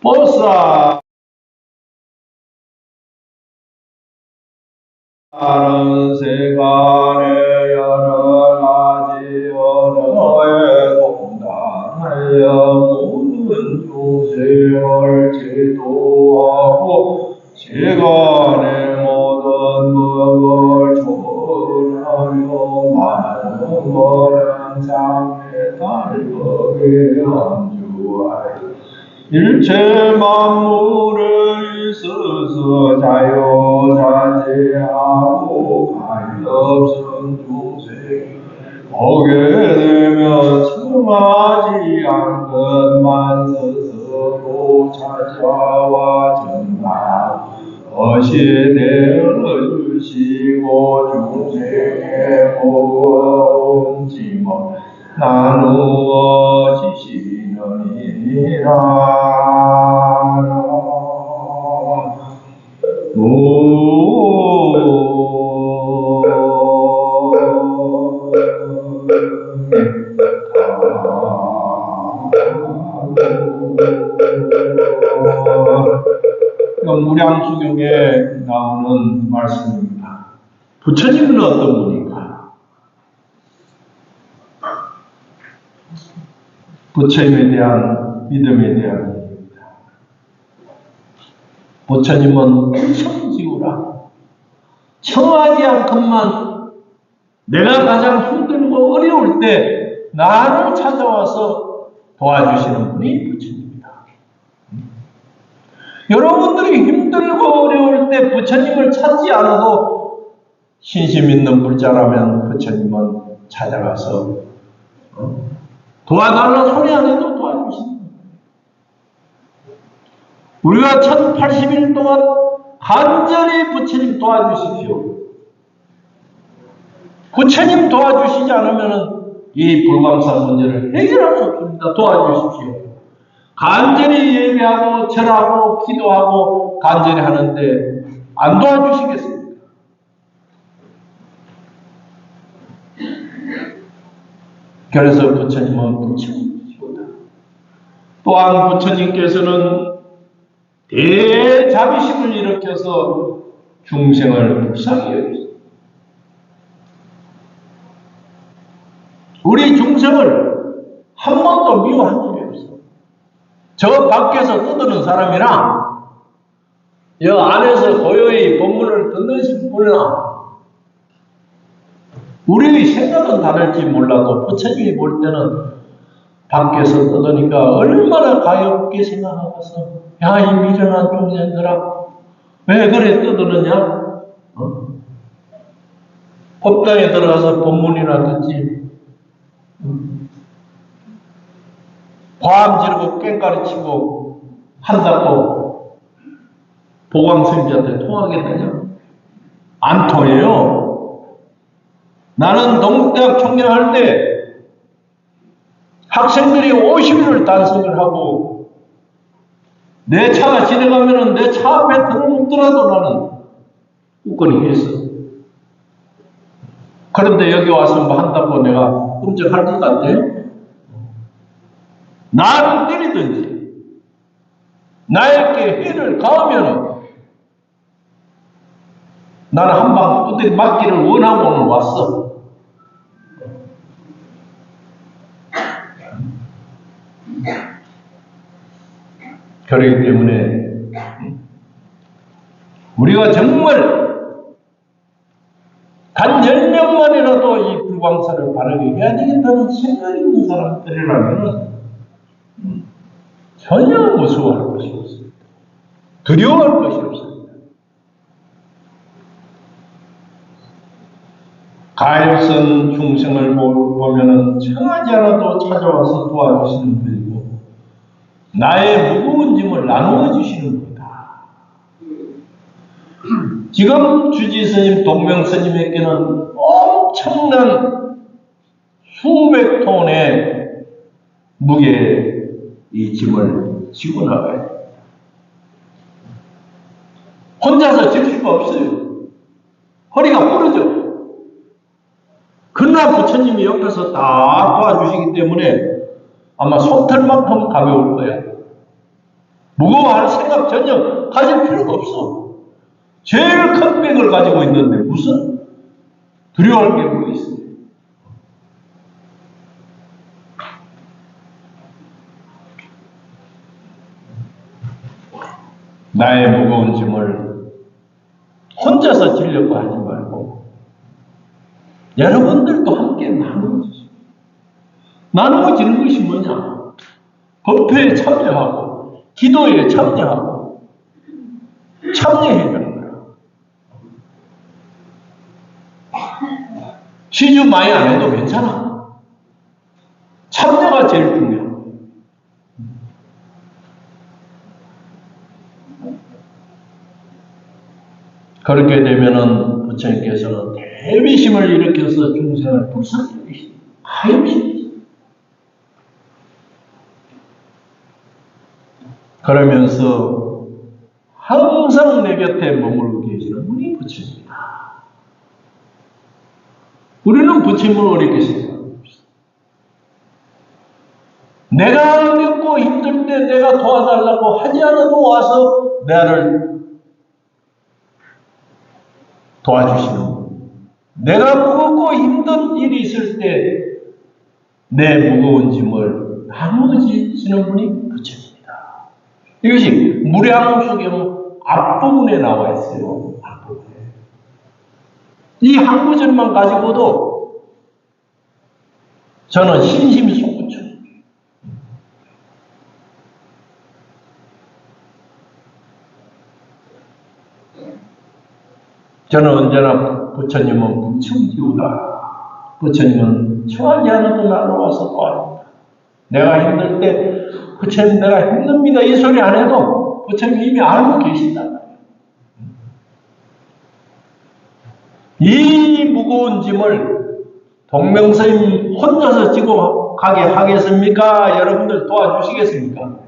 보사 다른 세간 정말 것이 되어 주시고 중생의 짐을 나누어 지시느니라. 이건 무량수경에 나오는 말씀입니다. 부처님은 어떤 분인가? 부처님에 대한 믿음에 대한 얘기입니다. 부처님은 청지우라. 청하지 않건만 내가 가장 힘들고 어려울 때 나를 찾아와서 도와주시는 분이 부처님입니다. 여러분들이 힘들고 어려울 때 부처님을 찾지 않아도 신심 있는 불자라면 부처님은 찾아가서 어? 도와달라 소리 안 해도 도와주신다. 우리가 1080일 동안 간절히 부처님 도와주십시오. 부처님 도와주시지 않으면 이 불광산 문제를 해결할 수 없습니다. 도와주십시오. 간절히 예배하고 절하고 기도하고 간절히 하는데 안 도와주시겠습니까? 그래서 부처님은 부처님이시다. 또한 부처님께서는 대자비심을 일으켜서 중생을 불쌍히 여기십니다. 우리 중생을 한 번도 미워한. 저 밖에서 떠드는 사람이랑 여 안에서 고요히 법문을 듣는 분이랑 우리의 생각은 다를지 몰라도 부처님이 볼 때는 밖에서 떠드니까 얼마나 가엽게 생각하겠어. 야, 이 미련한 중생들아. 왜 그래 떠드느냐? 어? 법당에 들어가서 법문이나 듣지. 음. 과암 지르고 깽가리 치고 한다고 보광생지한테 통하겠느냐? 안 통해요. 나는 동국대학 청년할 때 학생들이 50일을 단식을 하고 내 차가 지나가면은 내차 앞에 들어눕더라도 나는 웃거리 했어. 그런데 여기 와서 뭐 한다고 내가 꿈쩍할 것 같아? 나를 때리든지 나에게 해를 가하면은 나는 한방 어디 맞기를 원하고 오늘 왔어. 그렇기 때문에 우리가 정말 단 10명만이라도 이 불광사를 바르게 해야 되겠다는 생각이 있는 사람들이라면 전혀 무서워할 것이 없습니다. 두려워할 것이 없습니다. 가엾은 중생을 보면은 청하지 않아도 찾아와서 도와주시는 분이고 나의 무거운 짐을 나누어 주시는 분이다. 지금 주지 스님, 동명 스님에게는 엄청난 수백 톤의 무게 이 짐을 지고 나가야 돼. 혼자서 질 수가 없어요. 허리가 부러져. 그러나 부처님이 옆에서 다 도와주시기 때문에 아마 손털만큼 가벼울 거야. 무거워할 생각 전혀 가질 필요가 없어. 제일 큰 백을 가지고 있는데 무슨 두려워할 게뭐 있어? 나의 무거운 짐을 혼자서 지려고 하지 말고 여러분들도 함께 나누어지죠. 나누어지는 것이 뭐냐? 법회에 참여하고 기도에 참여하고 참여해 주는 거야. 시주 많이 안 해도 괜찮아. 참여가 제일 중요해. 그렇게 되면은 부처님께서는 대비심을 일으켜서 중생을 불쌍히 하염시 그러면서 항상 내 곁에 머물고 계시는 분이 부처님이다. 우리는 부처님을 어렵게 생각합니다. 내가 어렵고 힘들 때 내가 도와달라고 하지 않아도 와서 나를 도와주시는 분. 내가 무겁고 힘든 일이 있을 때 내 무거운 짐을 나누어지시는 분이 부처님이다. 이것이 무량수경 앞부분에 나와 있어요. 앞부분에. 이 한 구절만 가지고도 저는 신심이 솟구쳐. 저는 언제나 부처님은 부처지우다. 부처님은 처하지 않아도 나로 와서 도와준다. 내가 힘들 때 부처님 내가 힘듭니다. 이 소리 안 해도 부처님 이미 알고 계신다. 이 무거운 짐을 동명스님 혼자서 지고 가게 하겠습니까? 여러분들 도와주시겠습니까?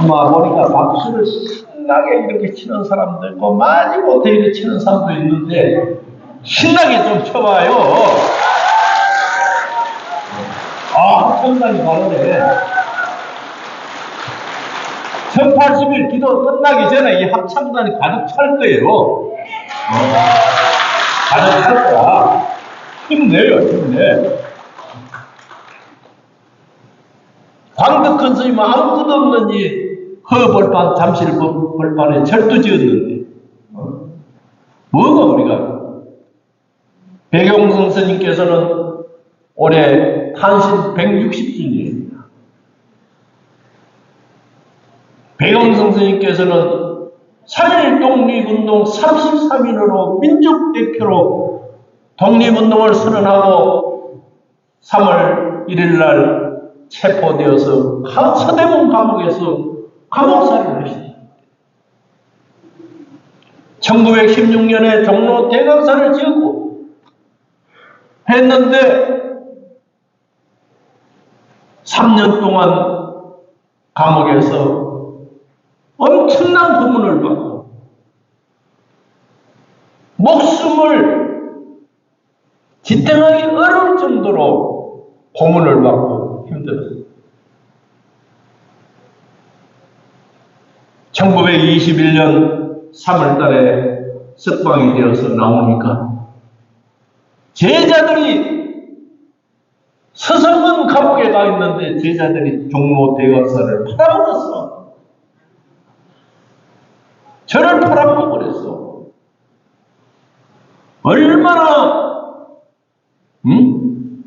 아마 보니까 박수를 신나게 이렇게 치는 사람도 있고 마지 못해 이렇게 치는 사람도 있는데 신나게 좀 쳐봐요. 아, 상당히 다르네. 1080일 기도 끝나기 전에 이 합창단이 가득 찰 거예요. 어, 가득 찰 거야. 힘내요, 힘내. 광덕 큰 스님 아무것도 없는 이 허벌판 잠실 벌판에 절도 지었는데 어? 뭐가 우리가 백용성 스님께서는 올해 탄신 160주년입니다. 백용성 스님께서는 3일 독립운동 33인으로 민족대표로 독립운동을 선언하고 3월 1일 날 체포되어서 가- 서대문 감옥에서 감옥살이를 하십니다. 1916년에 종로 대강사를 지었고 했는데 3년 동안 감옥에서 엄청난 고문을 받고 목숨을 지탱하기 어려울 정도로 고문을 받고 힘들었어요. 1921년 3월 달에 석방이 되어서 나오니까 제자들이 서성은 감옥에 가 있는데 제자들이 종로 대각사를 팔아먹었어. 저를 팔아먹어버렸어. 얼마나 음?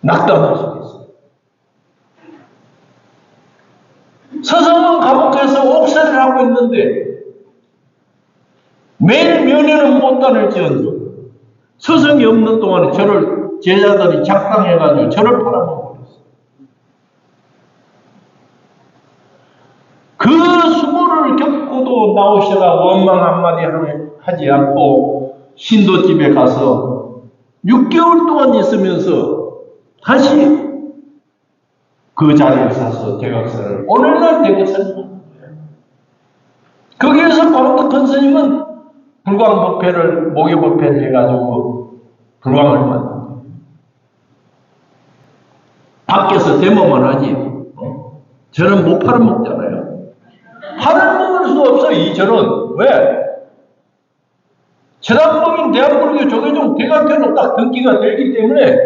낙담하시겠어. 서성은 감옥에서 옥살이를 하고 있는데 매일 면회는 못 다닐지언정 서성이 없는 동안에 저를 제자들이 작당해가지고 저를 팔아먹어버렸어. 그 수모를 겪고도 나오시라 원망 한마디 하- 하지 않고 신도집에 가서 6개월 동안 있으면서 다시 그 자리를 사서 대각사를 오늘날 대각사를 하는 거예요. 거기에서 광덕한 스님은 불광 법회를 목욕법회를 해가지고 불광을 만든 거예요. 밖에서 데모만 하지. 어? 저는 못 팔아먹잖아요. 팔아먹을 수 없어 이 절은 왜? 재단법인 대한불교 조계종 대각회로 딱 등기가 되기 때문에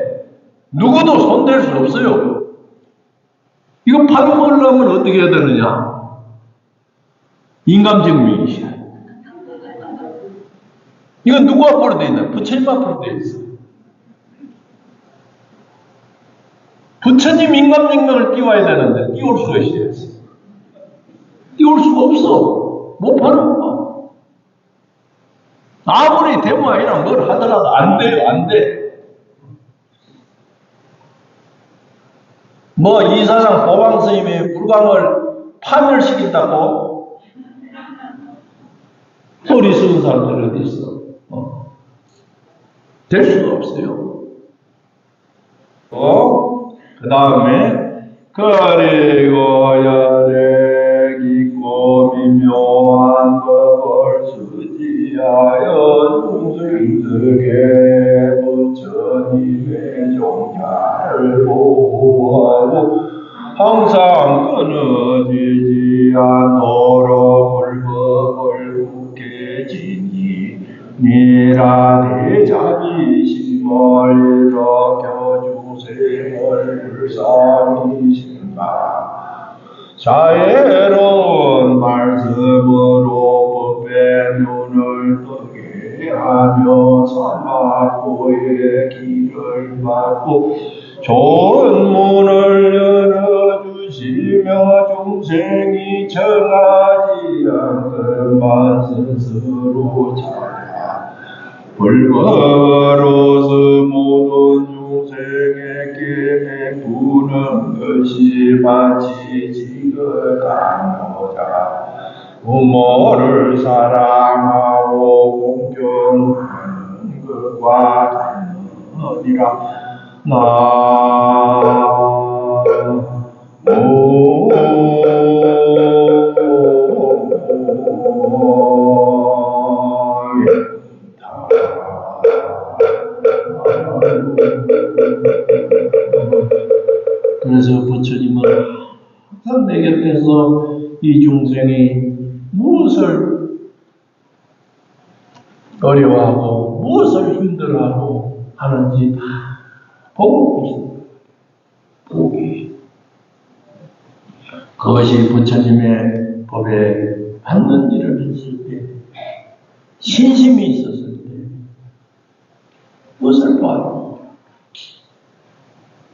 누구도 손댈 수 없어요. 이거 팔아먹으려면 어떻게 해야 되느냐? 인감증명이시야. 이건 누구 앞으로 돼 있나? 부처님 앞으로 돼 있어. 부처님 인감증명을 띄워야 되는데 띄울 수가 있어야지. 띄울 수가 없어. 못 파는 거. 아무리 대모아이랑 뭘 하더라도 안 돼요, 안 돼. 뭐 이사장 보방 스님이 불광을 파멸시킨다고 어리석은 사람들 어디 있어? 어. 될 수가 없어요. 어? 그 다음에 그리고 열애 깊고 미 묘한 법을 수지하여 중생들에게 항상 끊어지지 않도록 불법을 굳게 지니 니라 대자비심을 일으켜 중생을 불쌍히신다 자애로운 말씀으로 법의 눈을 뜨게 하며 사마고의 길을 막고 좋은 문을 열어주시며 중생이 정하지 않건만 스스로 찾아 불거로서 모든 중생에게 베푸는 것이 마치 지극하노자. 부모를 사랑하고 공경하는 것과 다르니라 그래서 부처님은 내 곁에서 이 중생이 무엇을 어려워하고 무엇을 힘들어하고 하는지 다 보고 계십니다. 보기. 그것이 부처님의 법에 받는 일을 했을 때, 신심이 있었을 때, 무엇을 도와줍니까?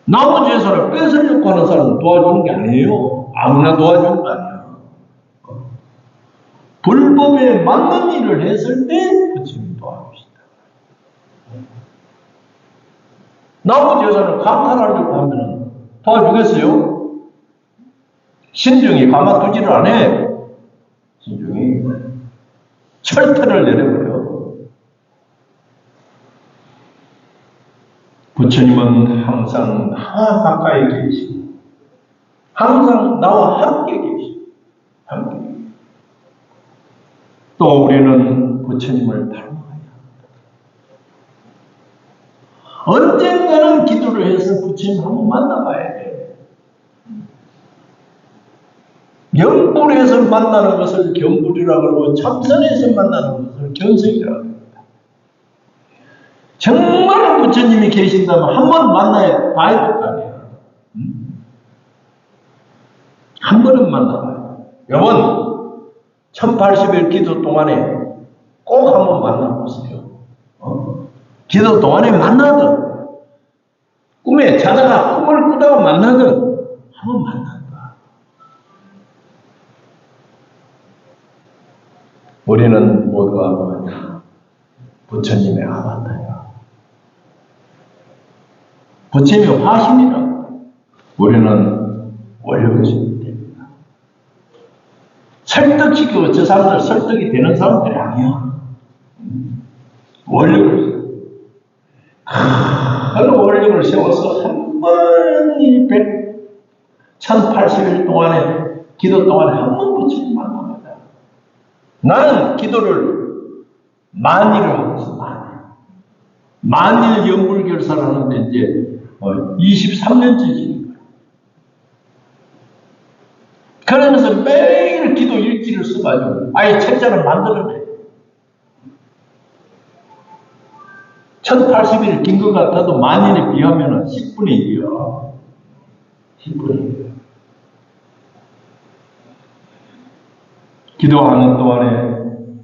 나머지 사람 뺏으려고 하는 사람은 도와주는 게 아니에요. 아무나 도와주는 거 아니야. 불법에 맞는 일을 했을 때 부처님 도와줍시다. 나머지 여자는 감탄하려고 하면 도와주겠어요? 신중히 가만두지를 안 해. 신중히 철퇴를 내려버려. 부처님은 항상 나 가까이 계시고, 항상 나와 함께 계시고, 함께. 또 우리는 부처님을 닮아야 합니다. 언젠 가는 기도를 해서 부처님 한번 만나봐야 돼. 영불에서 만나는 것을 경불이라고 그러고 참선에서 만나는 것을 견성이라고 합니다. 정말 부처님이 계신다면 한 번 만나야 봐야 될 거 아니에요. 음? 한 번은 만나봐요. 여러분, 1080일 기도 동안에 꼭 한 번 만나보세요. 어? 기도 동안에 만나든, 꿈에 자다가 꿈을 꾸다가 만나든, 한번 만난다. 우리는 모두가 뭐냐? 부처님의 아바타야. 부처님의 화신이라. 우리는 원력을 됩니다. 설득시키고 저 사람들 설득이 되는 사람들이 아니야. 원력을. 큰 원력을 세워서 한 번이 백, 1080일 동안에, 기도 동안에 한번 부처님 만납니다. 나는 기도를 만일을 하면서 만일. 만일 연불결사를 하는데 이제 어, 23년째 지는 거예요. 그러면서 매일 기도 일지를 써가지고 아예 책자를 만들어내. 1080일 긴 것 같아도 만일에 비하면 10분의 1이요. 10분의 1. 기도하는 동안에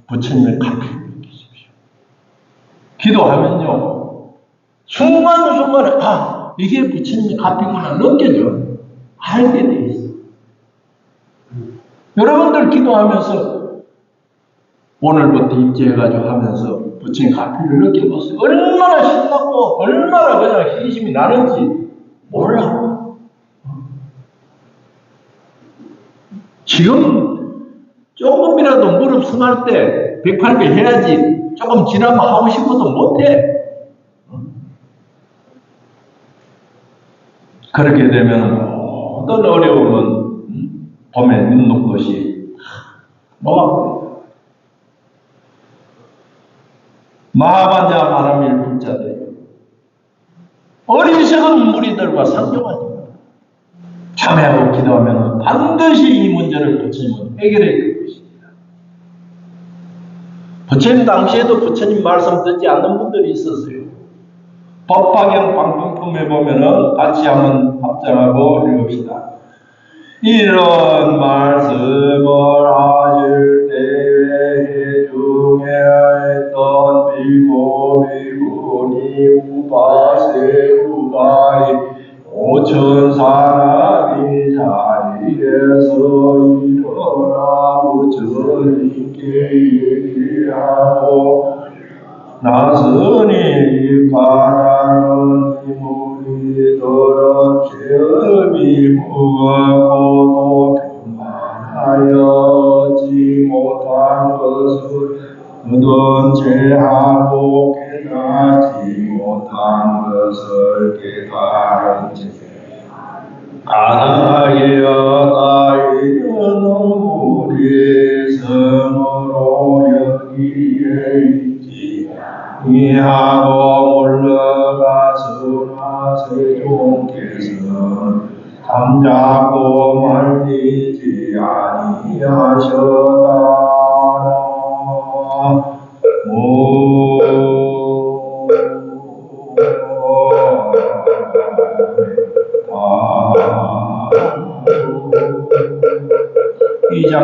부처님의 가피를 느끼십시오. 기도하면요, 순간순간에, 아, 이게 부처님의 가피구나 느껴져. 알게 돼 있어. 여러분들 기도하면서 오늘부터 입지해가지고 하면서 부처님 가피를 느껴보세요. 얼마나 신나고, 얼마나 그냥 희심이 나는지 몰라. 지금 조금이라도 무릎 승할 때 108개 해야지 조금 지나면 하고 싶어도 못해. 그렇게 되면 어떤 어려움은 음, 봄에 눈 녹듯이 녹아버려. 마반자 바람일 불자들 어리석은 무리들과 상종하지 참회하고 기도하면 반드시 이 문제를 부처님은 해결해 줄 것입니다. 부처님 당시에도 부처님 말씀 듣지 않는 분들이 있었어요. 법화경 방송품에 보면은 같이 한번 합장하고 읽읍시다. 이런 말씀을 하실 때 에 중에 했던 비고 비구니 우바세 우바이 오천 사람이 자리에서 일어나 부처님께 얘기하고 나선이 가라는 무리들은 죄업이 무겁고도 교만하여지 못한 것을 얻은 죄하고 깨닫지 못한 것을 깨달은지. 가나여 다이는 우리 성으로 여기에 있지. 이하고 올라가서나 세종께서는 잠자고 말리지 아니하셨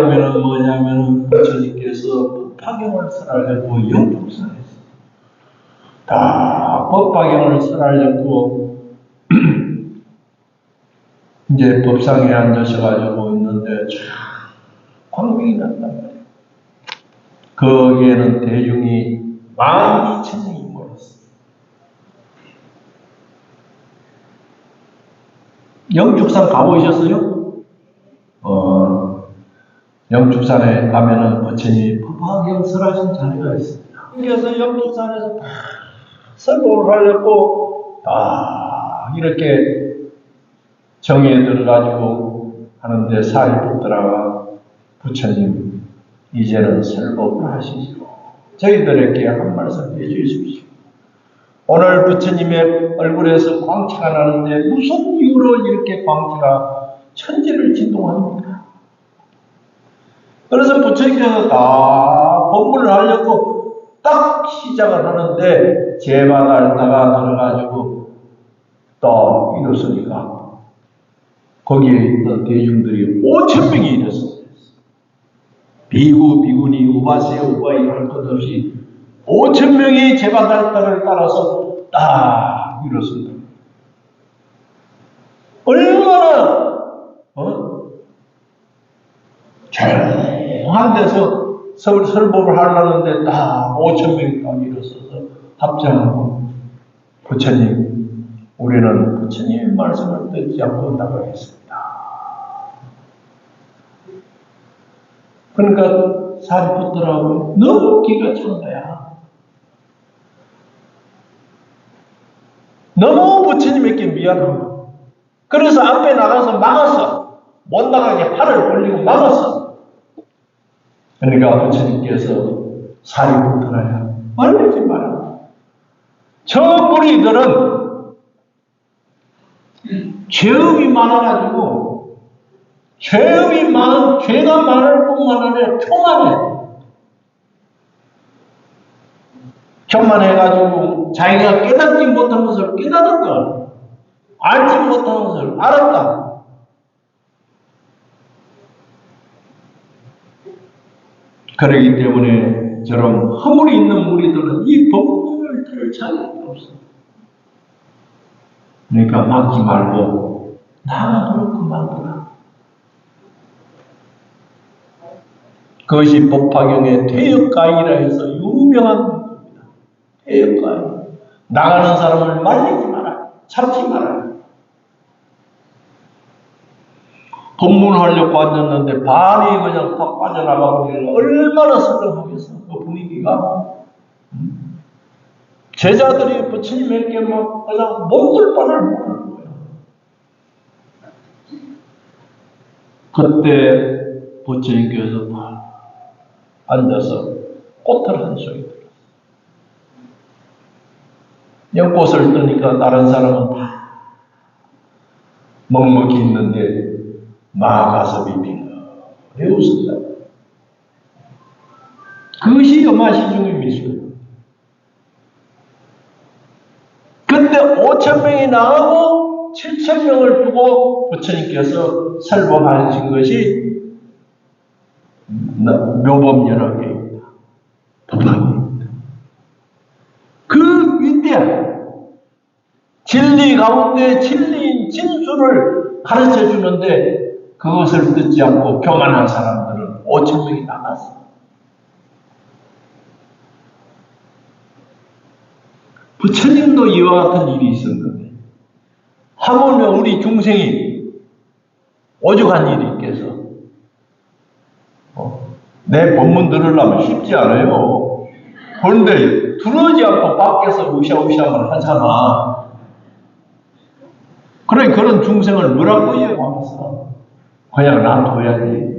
장면은 뭐냐면은 부처님께서 파경을 설하려고 영국사했어요. 다 법파경을 설하려고 이제 법상에 앉으셔가지고 있는데 참 광명이 났단 말이에요. 거기에는 대중이 만 이천 명이 모였어요. 영축산 가보셨어요? 어, 영축산에 가면은 부처님이 법화경 설하신 자리가 있습니다. 그래서 영축산에서 다 설법을 하려고 다 이렇게 정에 들어가지고 하는데 사리ပု트라가 부처님 이제는 설법을 하시죠. 저희들에게 한 말씀 해주십시오. 오늘 부처님의 얼굴에서 광채가 나는데 무슨 이유로 이렇게 광채가 천지를 진동합니까? 그래서 부처님께서 다 법문을 하려고 딱 시작을 하는데 제만 앓다가 들어가지고 또 이렇으니까 거기에 있던 대중들이 5천 명이 일었습니다. 비구, 비구니, 우바세, 우바이 할 것 없이 5천 명이 제바달당을 따라서 딱 일었습니다. 얼마나 어? 조용한 데서 설, 설법을 하려는데 딱 5천 명이 딱 일어서서 합장하고 부처님 우리는 부처님의 말씀을 듣지 않고 나가겠습니다. 그러니까 사리푸트라고 너무 기가 찬 거야. 너무 부처님에게 미안한 거야. 그래서 앞에 나가서 막았어. 못 나가게 팔을 벌리고 막았어. 그러니까 부처님께서 사리푸트라야. 말리지 마라. 저 무리들은 죄업이 많아가지고 죄업이 많, 죄가 많을 뿐만 아니라 교만해. 교만해가지고 자기가 깨닫지 못한 것을 깨닫았다. 알지 못한 것을 알았다. 그러기 때문에 저런 허물이 있는 무리들은 이 법문을 들을 자격이 없어. 그러니까 막지 말고 나가 그렇게 만들어. 그것이 법화경의 퇴역가이라 해서 유명한 겁니다. 퇴역가이. 나가는 사람을 말리지 마라. 잡지 마라. 법문하려고 앉았는데 반이 그냥 탁 빠져나가고 얼마나 설렁하겠어. 그 분위기가. 음? 제자들이 부처님에게 막 그냥 못들 바를 모르는 거야. 그때 부처님께서 앉아서 꽃을 한 송이 들었어. 연꽃을 뜨니까 다른 사람은 다 먹먹이 있는데 마가섭이 빙그레 웃었다. 그것이 여마시중의 미술. 그때 5천 명이 나가고 7천 명을 두고 부처님께서 설법하신 것이 묘법연합회입니다. 법학입니다. 그 위대한 진리 가운데 진리인 진수를 가르쳐 주는데 그것을 듣지 않고 교만한 사람들은 5천 명이 나갔어. 부처님도 이와 같은 일이 있었는데 하물며 우리 중생이 오죽한 일이 있겠어. 어? 내 본문 들으려면 쉽지 않아요. 그런데 들어오지 않고 밖에서 으쌰으쌰만 하잖아. 그래 그런 중생을 뭐라고 이해하면서 그냥 놔둬야지.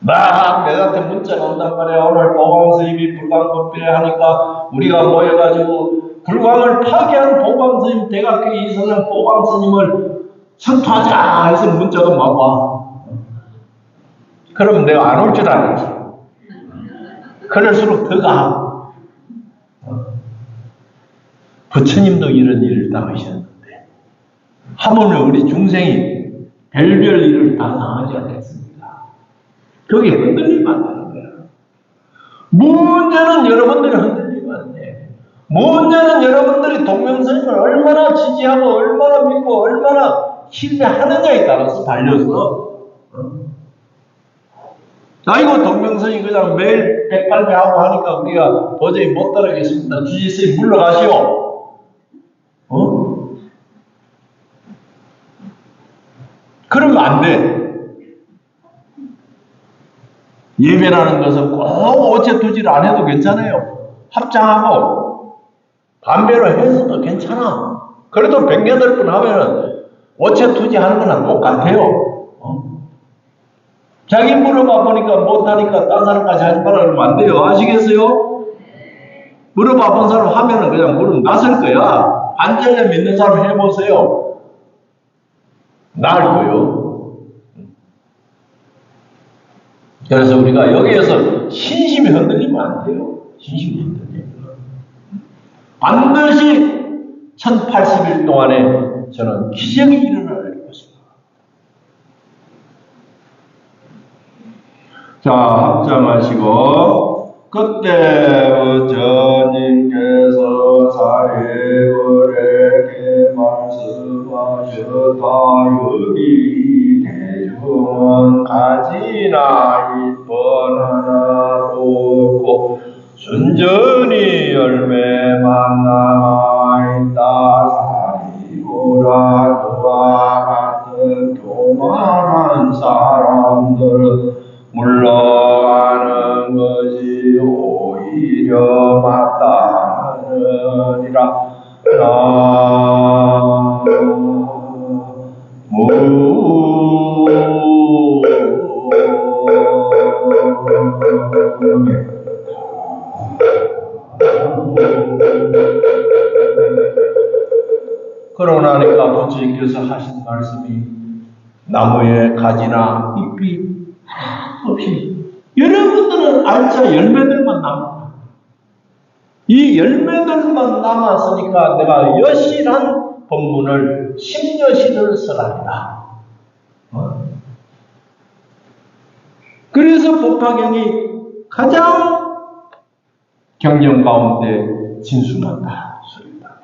막 내한테 문자가 온단 말이야. 오늘 보광 스님이 불광 법배 하니까 우리가 모여가지고 불광을 파괴한 보광 스님 대학교 이사장 보광 스님을 선투하자 해서 문자가 막 와. 그럼 내가 안 올 줄 알았지. 그럴수록 더 가. 부처님도 이런 일을 당하셨는데 하물며 우리 중생이 별별 일을 다 당하지 않겠습니까? 거기에 흔들리면 안 되는 거야. 문제는 여러분들이 흔들리면 안 돼. 문제는 여러분들이 동명선임을 얼마나 지지하고 얼마나 믿고 얼마나 신뢰하느냐에 따라서 달려서 어? 아이고 동명선이 그냥 매일 백발배하고 하니까 우리가 도저히 못 따라가겠습니다. 주지스님 물러가시오. 어? 그러면 안 돼. 예배라는 것은 꼭 어째 두지를 안 해도 괜찮아요. 합장하고 반배로 해서도 괜찮아. 그래도 백여덟 분 하면은 어째 투지 하는 거랑 똑같아요. 어? 자기 물어봐 보니까 못하니까 딴 사람까지 하지 말라 그러면 안 돼요. 아시겠어요? 물어봐 본 사람 하면은 그냥 물은 났을 거야. 안전에 믿는 사람 해보세요. 거요. 그래서 우리가 여기에서 신심이 흔들리면 안 돼요. 신심이 흔들리면. 반드시 1080일 동안에 저는 기적이 일어날 것입니다. 자, 합장하시고, 그때 부처님께서 사례벌에게 여기 대중은 가지나 이번 하나 없고 순전히 열매만 남아있다. 사리보라 그와 같은 교만한 사람들은 물러 가지나 잎이 없이 여러분들은 알짜 열매들만 남아. 이 열매들만 남았으니까 내가 여실한 본문을 십여시를 써라니라. 어? 그래서 법화경이 가장 경영 가운데 진순하다. 소리다.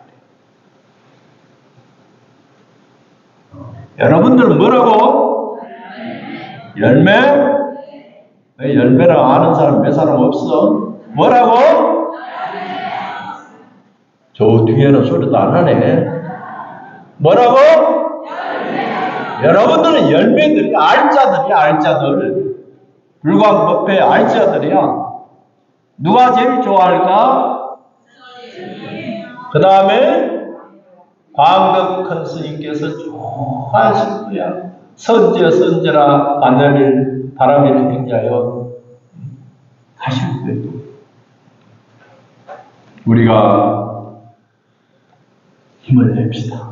여러분들은 뭐라고? 열매? 왜 열매를 아는 사람 몇 사람 없어? 뭐라고? 저 뒤에는 소리도 안 하네. 뭐라고? 여러분들은 열매들이 알자들이야, 알자들. 불광법회 알자들이야. 누가 제일 좋아할까? 그 다음에 광덕 큰 스님께서 좋아하실 거야. 선제 선제라 반열일 바람일 행자여 하실 거예요. 우리가 힘을 냅시다.